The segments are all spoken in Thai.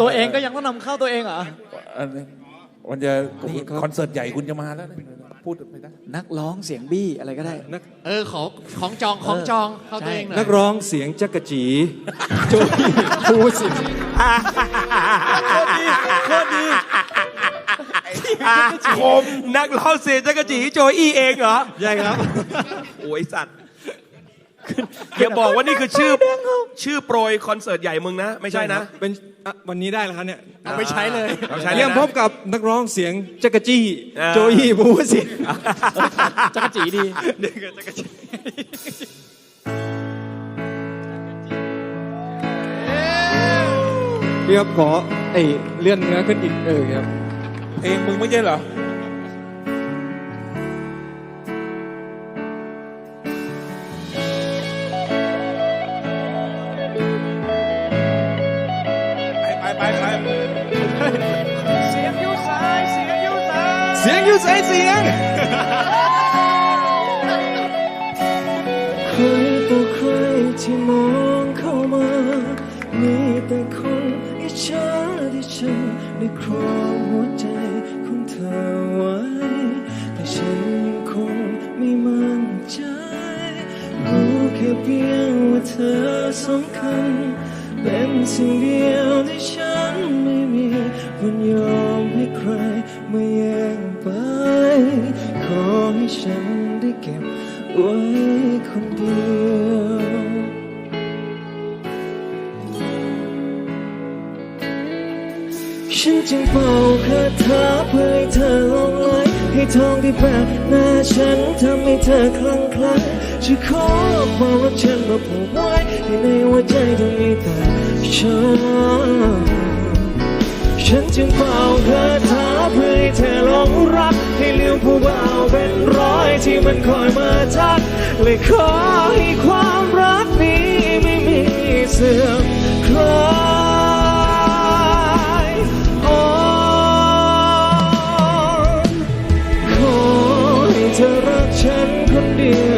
ตัวเองก็ยังต้องนำเข้าตัวเองเหรออันนี้วันจะคอนเสิร์ตใหญ่คุณจะมาแล้วนะพูดไปนะนักร้องเสียงบี้อะไรก็ได้เออขอของจองของจองเข้าตัวเองหน่อยนักร้องเสียงจักกะจีโจอี้ภูสิทธิ์คมนักร้องเสียงจักรจีโจอี้เองเหรอใช่ครับโอ้ยสัตว์อย่าบอกว่านี่คือชื่อชื่อโปรยคอนเสิร์ตใหญ่มึงนะ ไม่ใช่นะ เป็น อะวันนี้ได้แล้วครับเนี่ยเอาไปใช้เลย เอาใช้เรียงพบกับนักร้องเสียงจักกะจี้อ่า โจอี้ภูสิทธิ์จักรจีดีพี่ครับขอไอ้เลื่อนเนื้อขึ้นอีกเออครับเพลงมึงไม่ใช่เหรอ สียงใครต่อใครที่มองเข้ามา มีแต่คนอิจฉาที่ฉันได้ครองหัวใจของเธอไว้ แต่ฉันยังคงไม่มั่นใจรู้แค่เพียงว่าเธอสำคัญ เป็นสิ่งเดียวที่ฉันไม่มีวันยอม ฉันได้เก็บไว้คนเดียวฉันจึงเป่าคาถาเพื่อให้เธอลงไหลให้ทองที่แปะหน้าฉันทำให้เธอคลั่งไคล้จะขอความรักฉันมาผูกไว้ให้ในหัวใจต้อมีแต่ฉัน ฉันจึงเป่าคาถาเพื่อให้เธอหลงรัก ให้ลืมผู้บ่าวเป็นร้อยที่มันคอยมาทักเลยขอให้ความรักนี้ไม่มีเสื่อมคลายอ่อนขอให้เธอรักฉันคนเดียว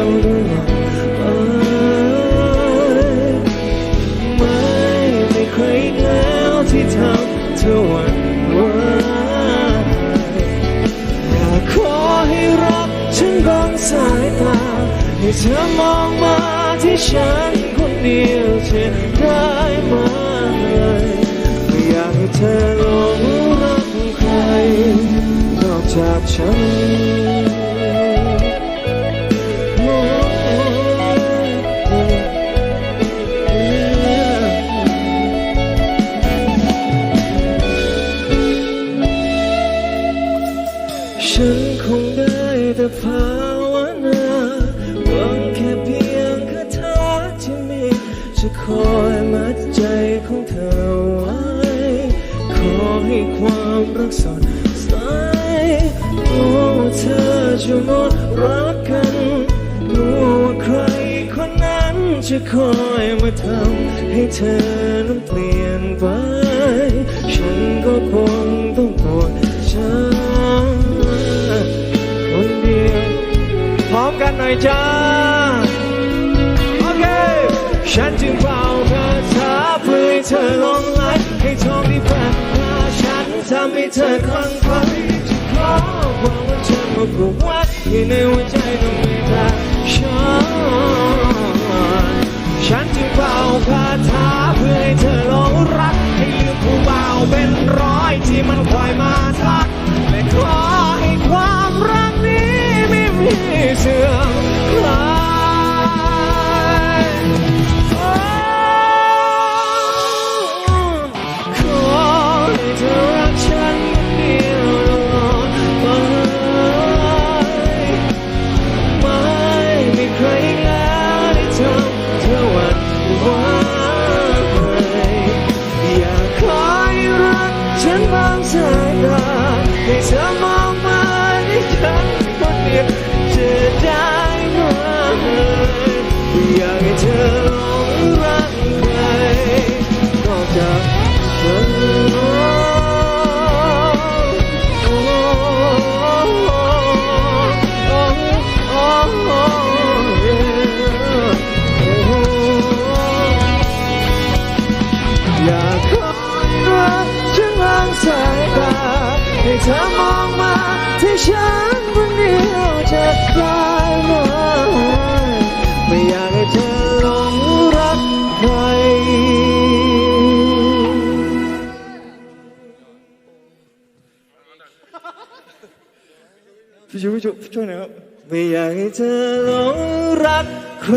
เธอมองมาที่ฉันคนเดียวจะได้ไหมไม่อยากให้เธอหลงรักใครนอกจากฉัน อยมัดใจของเธอไว้ ขอให้ความรักสดใสกลัวว่าเธอจะหมดรักกันกลัวว่าใครคนนั้นจะคอยมาทำให้เธอนั้นเปลี่ยนไป ฉันก็คง อคลั่งไคล้จะขอความว่าฉันมาผูกไว้ในหัวใจต้องมีแต่ฉันฉันจึงเป่าคาถาเพื่อให้เธอหลงรัก ให้ลืมผู้บ่าวเป็นร้อยที่มันคอยมาทักและขอให้ความรักนี้ไม่มีเสื่อม ที่ฉันคนเดียวจะได้ไหมไม่อยากให้เธอหลงรักใคร พี่ชูพี่ชูช่วยหน่อยครับ ไม่อยากให้เธอหลงรักใคร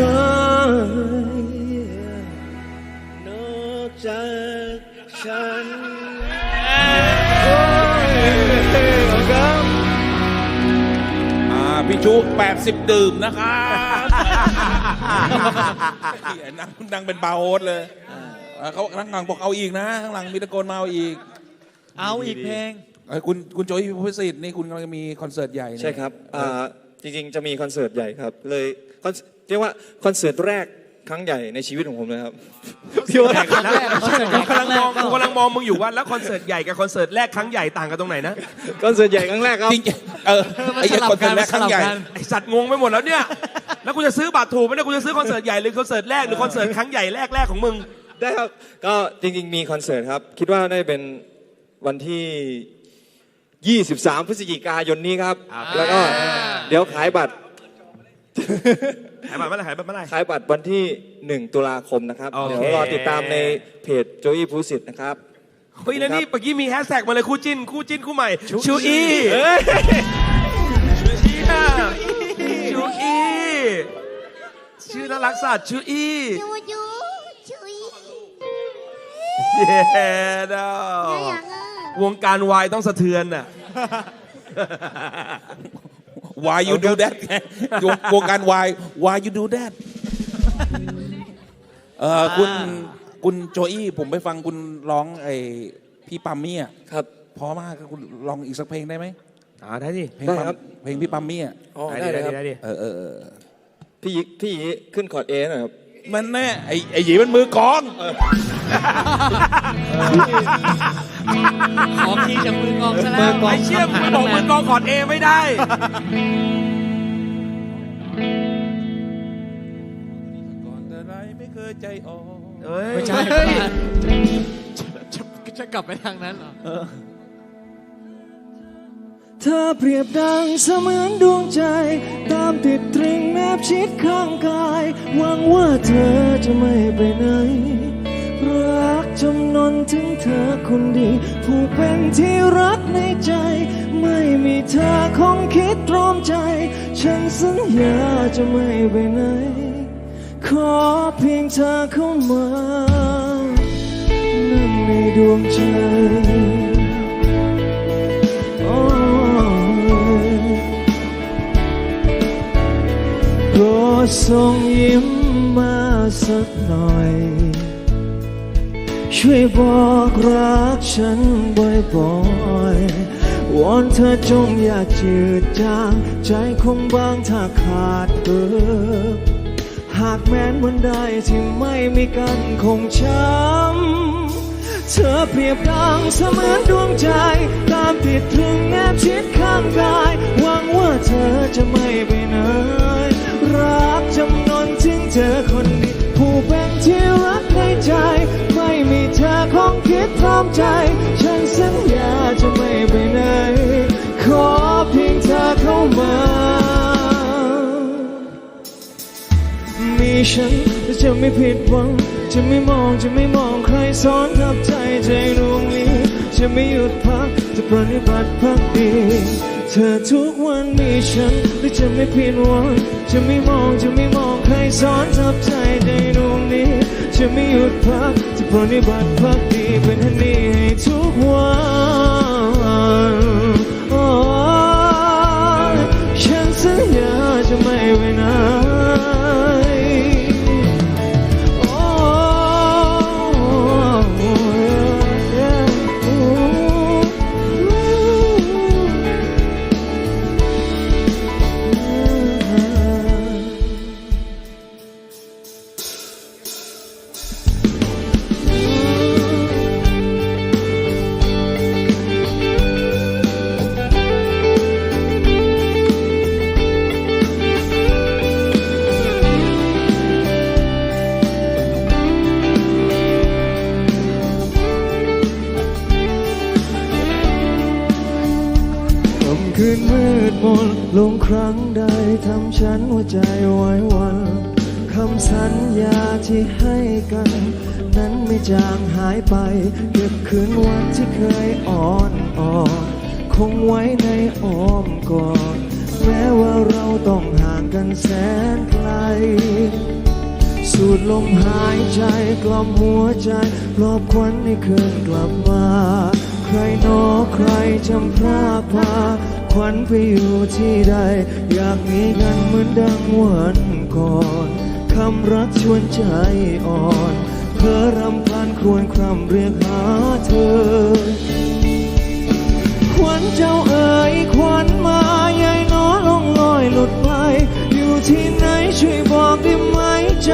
นอกจากฉัน พี่ชุ80ดื่มนะครับไอ้นั่งนั่งเป็นบาร์โฮสเลยอ่าเขาข้างหลังบอกเอาอีกนะข้างหลังมีตะโกนมาเอาอีก เอาอีกเพลงเอ้ยคุณคุณโจยพิสิทธิ์นี่คุณกำลังจะมีคอนเสิร์ตใหญ่นี่ใช่ครับอ่าจริงๆจะมีคอนเสิร์ตใหญ่ครับ เลยคอนเรียกว่าคอนเสิร์ตแรก ครั้งใหญ่ในชีวิตของผมเลยครับพี่ว่าครั้งแรกกูกำลังมองกูกำลังมองมึงอยู่ว่าแล้วคอนเสิร์ตใหญ่กับคอนเสิร์ตแรกครั้งใหญ่ต่างกันตรงไหนนะคอนเสิร์ตใหญ่ครั้งแรกครับจริงๆเออไอ้เหี้ยคอนเสิร์ตแรกครั้งใหญ่ไอสัตว์งงไปหมดแล้วเนี่ยแล้วกูจะซื้อบัตรถูกไหมเนี่ยกูจะซื้อคอนเสิร์ตใหญ่หรือคอนเสิร์ตแรกหรือคอนเสิร์ตครั้งใหญ่แรกแรกของมึงได้ครับก็จริงๆมีคอนเสิร์ตครับ คิดว่าได้เป็นวันที่ 23 พฤศจิกายนนี้ครับ แล้วก็เดี๋ยวขายบัตร ขายบัตรเมื่อไหร่ขายบัตรเมื่อไหร่ ขายบัตรวันที่ 1 ตุลาคมนะครับ โอเค เดี๋ยวรอติดตามในเพจโจยี่พูสิตนะครับ เฮ้ยแล้วนี่เมื่อกี้มีแฮชแท็กมาเลยคู่จิ้นคู่จิ้นคู่ใหม่ชูอีชูอีชูอีชื่อน่ารักสัตว์ชูอียูยูชุยเย้ดอน่ารักอะวงการวายต้องสะเทือนน่ะ Why you do that ไงวงวงการ Why Why you do that เออคุณคุณโจอี้ผมไปฟังคุณร้องไอ้พี่ปัมมี่อะครับเพราะมากคุณลองอีกสักเพลงได้ไหมอ่าได้ดิเพลงได้ปั๊มครับเพลงพี่ปัมมี่อะอ๋อได้ได้ดิเลยครับได้ดิได้ดิเออเออเออพี่ยิพี่ยิขึ้นคอร์ดเอหน่อยครับมันแน่ไอ้ไอ้หยีมันมือกลอง ขอคีย์จากมือกลองซะแล้วไอเชี่ยมึงบอกมึงกองขอดเอไม่ได้ ก่อนแต่ไรไม่เคยใจอ่อนเอ้ยไม่ใช่เฮ้ยจะจะกลับไปทางนั้นเหรอเธอเปรียบดังเสมือนดวงใจ ตามติดตรึงแนบชิดข้างกาย หวังว่าเธอจะไม่ไปไหนรัก จำนนถึงเธอคนดี ผู้เป็นที่รักในใจ ไม่มีเธอคงคิดตรอมใจ ฉันสัญญาจะไม่ไปไหน ขอเพียงเธอเข้ามานั่งในดวงใจโอ้ยโปรดส่งยิ้มมาสักหน่อย ช่วยบอกรักฉันบ่อยๆวอนเธอจงอย่าจืดจางใจคงบางถ้าขาดเธอ หากแม้นวันใดที่ไม่มีกันคงช้ำเธอเปรียบดังเสมือนดวงใจ ตามติดตรึงแนบชิดข้างกาย หวังว่าเธอจะไม่ไปไหนรักจำนนถึงเธอคน ดพร้อมใจ ฉันสัญญาจะไม่ไปไหน ขอเพียงเธอเข้ามา มีฉันจะไม่ผิดหวัง จะไม่มองจะไม่มองใครซ้อนทับใจใจดวงนี้ จะไม่หยุดพักจะปฏิบัติพักดีเธอทุกวันมีฉันและจะไม่ผิดหวัง จะไม่มองจะไม่มองใครซ้อนทับใจใจดวงนี้ จะไม่หยุดพักจะปฏิบัติพักดีเป็นฮันนี้ให้ทุกวัน มืดมนลงครั้งใดทำฉันหัวใจไหวหวันคำสัญญาที่ให้กัน นั้นไม่จางหายไป เก็บคืนวันที่เคยอ่อนอ่อนคงไว้ในอ้อมกอดแม้ว่าเราต้องห่างกันแสนไกล สูดลมหายใจกล่อมหัวใจปลอบควันให้คืนกลับมา ใครนอใครจำพรากพา ควันไปอยู่ที่ใด อยากมีกันเหมือนดังวันก่อนคำรักชวนใจอ่อนเพ้อรำพันครวญคร่ำเรียกหาเธอ ขวัญเจ้าเอ๋ยขวัญมายายน้อลงลอยหลุดไป อยู่ที่ไหนช่วยบอกได้ไหมใจ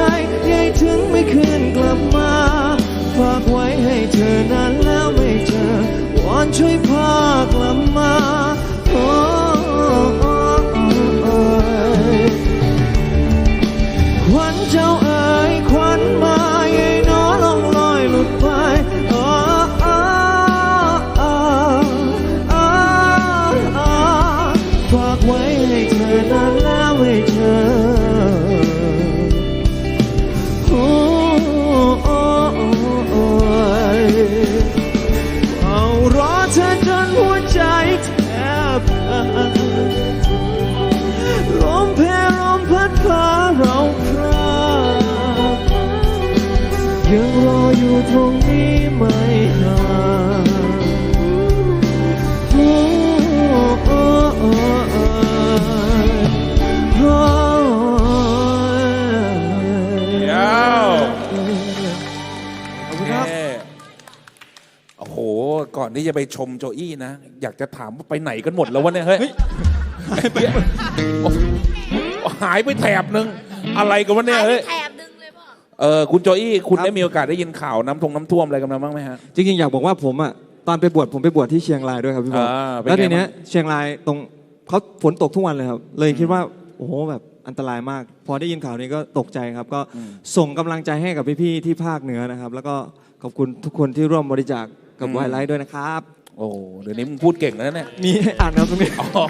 ยายถึงไม่คืนกลับมา ฝากไว้ให้เธอนานแล้วไม่เจอวอนช่วยพากลับมา ออยู่ตรงนี้ไม่ห่างโอ้โอ้โอ้โอ้โอ้เดี๋ยวขอบคุณครับแม่โอ้โห ก่อนที่จะไปชมโจอี้นะ อยากจะถามว่าไปไหนกันหมดแล้ววะเนี่ยเฮ้ยโอ้โหหายไปแถบนึง อะไรกันวะเนี่ยเฮ้ย แถบดึง เลยพ่อเออคุณโจอี้คุณได้มีโอกาสได้ยินข่าวน้ำทงน้ำท่วมอะไรกันมาบ้างไหมฮะ จริงๆอยากบอกว่าผมอะตอนไปบวชผมไปบวชที่เชียงรายด้วยครับพี่บอลอ่าเป็นไง แล้วทีเนี้ยเชียงรายตรงเขาฝนตกทุกวันเลยครับ เลยคิดว่าโอ้โหแบบอันตรายมาก พอได้ยินข่าวนี้ก็ตกใจครับ ก็ส่งกำลังใจให้กับพี่ๆที่ภาคเหนือนะครับ แล้วก็ขอบคุณทุกคนที่ร่วมบริจาคกับไวไลท์ด้วยนะครับ โอ้เดี๋ยวนี้มึงพูดเก่งแล้วเนี่ย มีให้อ่านครับตรงนี้ อ๋อ